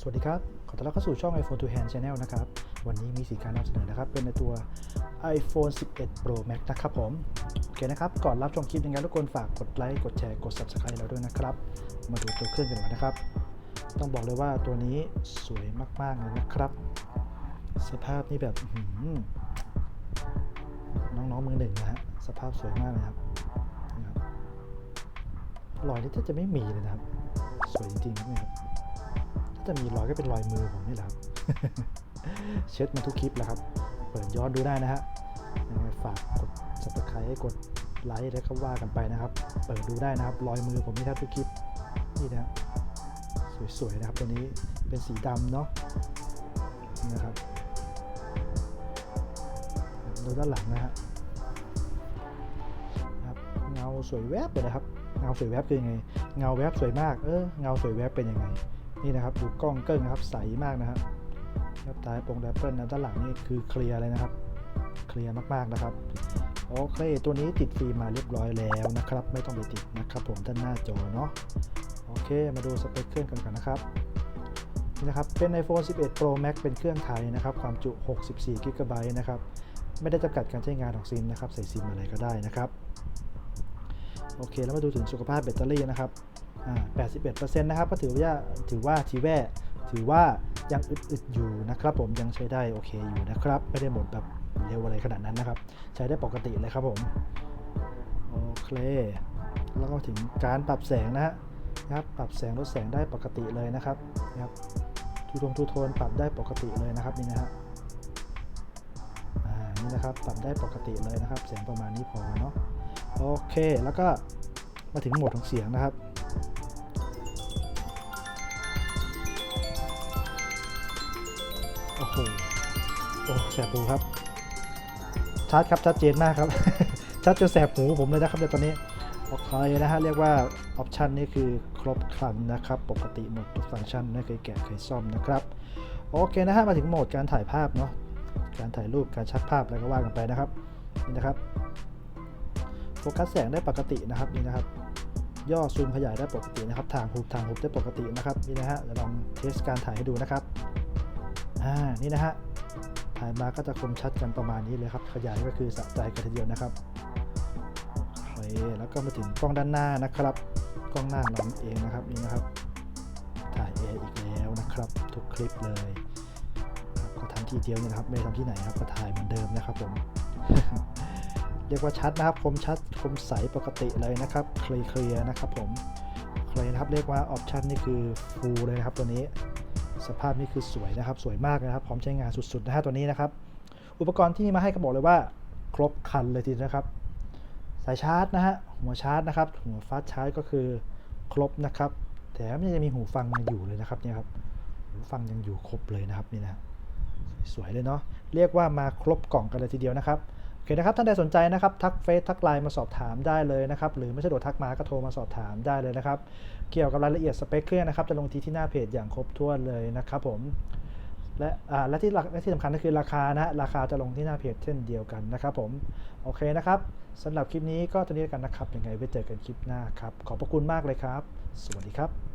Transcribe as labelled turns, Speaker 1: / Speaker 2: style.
Speaker 1: สวัสดีครับ ขอต้อนรับเข้าสู่ช่อง iPhone to Hand Channel นะครับ วันนี้มีสีการนำเสนอนะครับ เป็นในตัว iPhone 11 Pro Max นะครับผม โอเคนะครับ ก่อนรับชมคลิปยังไงทุกคนฝากกดไลค์ กดแชร์ กด Subscribe เราด้วยนะครับ มาดูตัวเครื่องกันก่อนนะครับ ต้องบอกเลยว่าตัวนี้สวยมากๆเลยนะครับ สภาพนี่แบบน้องๆมือหนึ่งนะฮะ สภาพสวยมากเลยครับนะครับรอยนี่แทบจะไม่มีเลยนะครับ สวยจริงๆนะครับ จะมีรอยก็เป็นรอยมือผมนี่แหละครับ เช็ดมาทุกคลิปแล้วครับ เปิดย้อนดูได้นะฮะฝากกด subscribe ให้กดไลค์แล้วก็ว่ากันไปนะครับ เปิดดูได้นะครับ รอยมือผมนี่แทบทุกคลิปนี่นะฮะสวยๆนะครับตัวนี้เป็นสีดำเนาะนี่นะครับดูด้านหลังนะฮะครับเงาสวยแวบเลยนะครับ เงาสวยแวบคือยังไง เงาแวบสวยมาก เออ เงาสวยแวบเป็นยังไง นี่นะครับดูกล้องเกิ้งนะครับใสมากนะครับครับท้ายโปรงแรปเปิลนะด้านหลังนี่คือเคลียร์เลยนะครับ เคลียร์มากๆนะครับโอเค ตัวนี้ติดฟิล์มมาเรียบร้อยแล้วนะครับ ไม่ต้องไปติดนะครับผมด้านหน้าจอเนาะโอเค มาดูสเปคเครื่องกันก่อนนะครับนี่นะครับเป็น iPhone 11 Pro Max เป็นเครื่องไทยนะครับ ความจุ 64 g b นะครับ ไม่ได้จำกัดการใช้งานของซิมนะครับ ใส่ซิมอะไรก็ได้นะครับ โอเค แล้วมาดูถึงสุขภาพแบตเตอรี่นะครับ 81%นะครับก็ถือว่าถือว่าทีแว่ถือว่ายังอึดๆอยู่นะครับผมยังใช้ได้โอเคอยู่นะครับ ไม่ได้หมดแบบเร็วอะไรขนาดนั้นนะครับ ใช้ได้ปกติเลยครับผม โอเค แล้วก็ถึงการปรับแสงนะฮะนะครับปรับแสงลดแสงได้ปกติเลยนะครับนะครับทูโทนทูโทนปรับได้ปกติเลยนะครับนี่นะฮะนี่นะครับปรับได้ปกติเลยนะครับ เสียงประมาณนี้พอเนาะโอเคแล้วก็มาถึงโหมดของเสียงนะครับ โอ้โหโอ้แสบหูครับ ชัดครับ ชัดเจนมากครับ ชัดจนแสบหูผมเลยนะครับในตอนนี้โอเคนะฮะเรียกว่าออปชันนี่คือครบครันนะครับ ปกติหมดทุกฟังก์ชันไม่เคยแกะเคยซ่อมนะครับโอเคนะฮะมาถึงโหมดการถ่ายภาพเนาะการถ่ายรูปการชักภาพอะไรก็ว่ากันไปนะครับนี่นะครับโฟกัสแสงได้ปกตินะครับนี่นะครับ ย่อซูมขยายได้ปกตินะครับทางหุบทางหุบได้ปกตินะครับนี่นะฮะเดี๋ยวลองเทสการถ่ายให้ดูนะครับอ่านี่นะฮะถ่ายมาก็จะคมชัดกันประมาณนี้เลยครับ ขยายก็คือสะใจกันทีเดียวนะครับโอเคแล้วก็มาถึงกล้องด้านหน้านะครับ กล้องหน้าเราเองนะครับนี่นะครับ ถ่ายเออีกแล้วนะครับ ทุกคลิปเลยครับก็ทำที่เดียวนะครับไม่ได้ทำที่ไหนครับก็ถ่ายเหมือนเดิมนะครับผม รียกว่าชัดนะครับคมชัดคมใสปกติเลยนะครับเคลียร์นะครับผมเคลียร์นะครับเรียกว่าออปชันนี่คือฟูลเลยนะครับตัวนี้ สภาพนี่คือสวยนะครับ สวยมากนะครับพร้อมใช้งานสุดๆนะฮะตัวนี้นะครับ อุปกรณ์ที่มาให้ก็บอกเลยว่า ครบครันเลยทีเดียวนะครับ สายชาร์จนะฮะหัวชาร์จนะครับ หัวฟาสชาร์จก็คือครบนะครับแถมยังจะมีหูฟังอยู่เลยนะครับเนี่ยครับหูฟังยังอยู่ครบเลยนะครับนี่นะสวยเลยเนาะเรียกว่ามาครบกล่องกันเลยทีเดียวนะครับ โอเคนะครับ ท่านใดสนใจนะครับทักเฟซทักไลน์มาสอบถามได้เลยนะครับ หรือไม่สะดวกทักมาก็โทรมาสอบถามได้เลยนะครับ เกี่ยวกับรายละเอียดสเปคเครื่องนะครับ จะลงที่ที่หน้าเพจอย่างครบถ้วนเลยนะครับผม และอ่าและที่หลักและที่สำคัญก็คือราคานะราคาจะลงที่หน้าเพจเช่นเดียวกันนะครับผม โอเคนะครับสำหรับคลิปนี้ก็ตัวนี้กันนะครับยังไงไว้เจอกันคลิปหน้าครับ ขอบพระคุณมากเลยครับ สวัสดีครับ